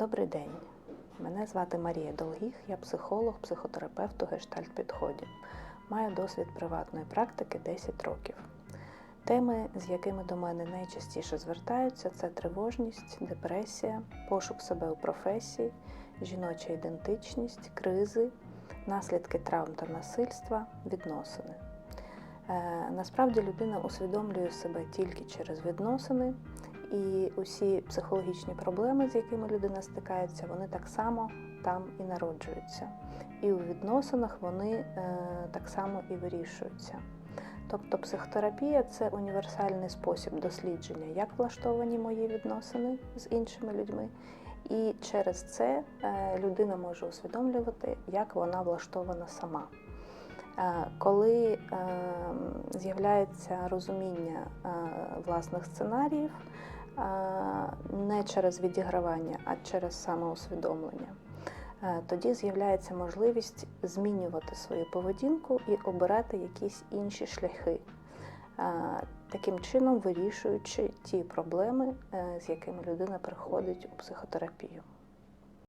Добрий день. Мене звати Марія Долгіх, я психолог, психотерапевт у гештальт-підході. Маю досвід приватної практики 10 років. Теми, з якими до мене найчастіше звертаються, це тривожність, депресія, пошук себе у професії, жіноча ідентичність, кризи, наслідки травм та насильства, відносини. Е, Насправді людина усвідомлює себе тільки через відносини, і усі психологічні проблеми, з якими людина стикається, вони так само там і народжуються. І у відносинах вони е, так само і вирішуються. Тобто психотерапія це універсальний спосіб дослідження, як влаштовані мої відносини з іншими людьми, і через це е, людина може усвідомлювати, як вона влаштована сама. Е, Коли е, з'являється розуміння власних сценаріїв, не через відігравання, а через самоусвідомлення, е, тоді з'являється можливість змінювати свою поведінку і обирати якісь інші шляхи, е, таким чином вирішуючи ті проблеми, е, з якими людина приходить у психотерапію.